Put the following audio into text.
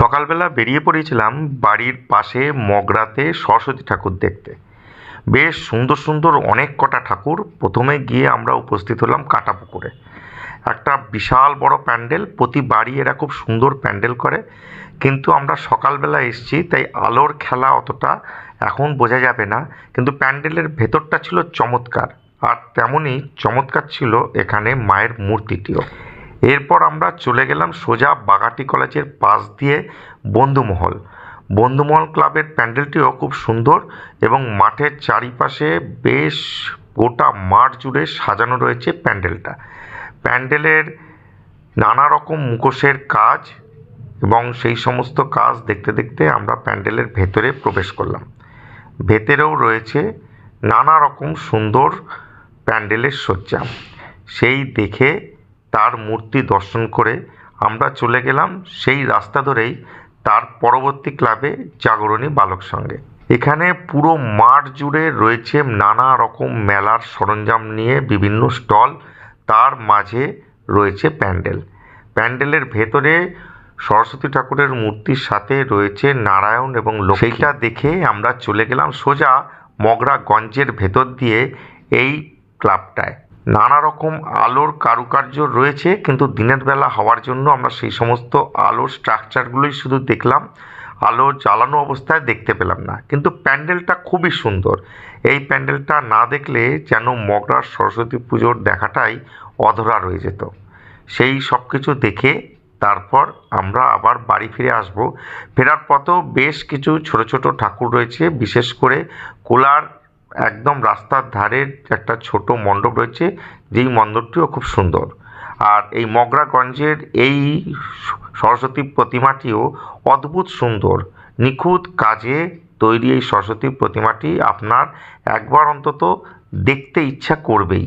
সকালবেলা বেরিয়ে পড়েছিলাম বাড়ির পাশে মগরাতে সরস্বতী ঠাকুর দেখতে। বেশ সুন্দর সুন্দর অনেক কটা ঠাকুর। প্রথমে গিয়ে আমরা উপস্থিত হলাম কাটাপুকুরে। একটা বিশাল বড় প্যান্ডেল, প্রতি বাড়ি এরা খুব সুন্দর প্যান্ডেল করে। কিন্তু আমরা সকালবেলা এসেছি, তাই আলোর খেলা অতটা এখন বোঝা যাবে না। কিন্তু প্যান্ডেলের ভেতরটা ছিল চমৎকার। আর তেমনই চমৎকার ছিল এখানে মায়ের মূর্তিটিও। এরপর আমরা চলে গেলাম সোজা বাগাটি কলেজের পাশ দিয়ে বন্ধুমহল। বন্ধুমহল ক্লাবের প্যান্ডেলটিও খুব সুন্দর এবং মাঠের চারিপাশে বেশ গোটা মাঠ জুড়ে সাজানো রয়েছে প্যান্ডেলটা। প্যান্ডেলের নানা রকম মুখোশের কাজ এবং সেই সমস্ত কাজ দেখতে দেখতে আমরা প্যান্ডেলের ভেতরে প্রবেশ করলাম। ভেতরেও রয়েছে নানা রকম সুন্দর প্যান্ডেলের সজ্জা। সেই দেখে তার মূর্তি দর্শন করে আমরা চলে গেলাম সেই রাস্তা ধরেই তার পরবর্তী ক্লাবে জাগরণী বালক সঙ্গে। এখানে পুরো মাঠ জুড়ে রয়েছে নানা রকম মেলার সরঞ্জাম নিয়ে বিভিন্ন স্টল, তার মাঝে রয়েছে প্যান্ডেল। প্যান্ডেলের ভেতরে সরস্বতী ঠাকুরের মূর্তির সাথে রয়েছে নারায়ণ এবং। সেইটা দেখে আমরা চলে গেলাম সোজা মগরাগঞ্জের ভেতর দিয়ে এই ক্লাবটায়। নানা রকম আলোর কারুকার্য রয়েছে, কিন্তু দিনের বেলা হওয়ার জন্য আমরা সেই সমস্ত আলোর স্ট্রাকচারগুলোই শুধু দেখলাম, আলো জ্বালানো অবস্থায় দেখতে পেলাম না। কিন্তু প্যান্ডেলটা খুবই সুন্দর। এই প্যান্ডেলটা না দেখলে যেন মগরার সরস্বতী পুজোর দেখাটাই অধরা রয়ে যেত। সেই সব কিছু দেখে তারপর আমরা আবার বাড়ি ফিরে আসব। ফেরার পথেও বেশ কিছু ছোট ছোট ঠাকুর রয়েছে, বিশেষ করে কোলার একদম রাস্তার ধারের একটা ছোট মণ্ডপ রয়েছে, যেই মণ্ডপটিও খুব সুন্দর। আর এই মগরাগঞ্জের এই সরস্বতী প্রতিমাটিও অদ্ভুত সুন্দর। নিখুঁত কাজে তৈরি এই সরস্বতী প্রতিমাটি আপনার একবার অন্তত দেখতে ইচ্ছা করবেই।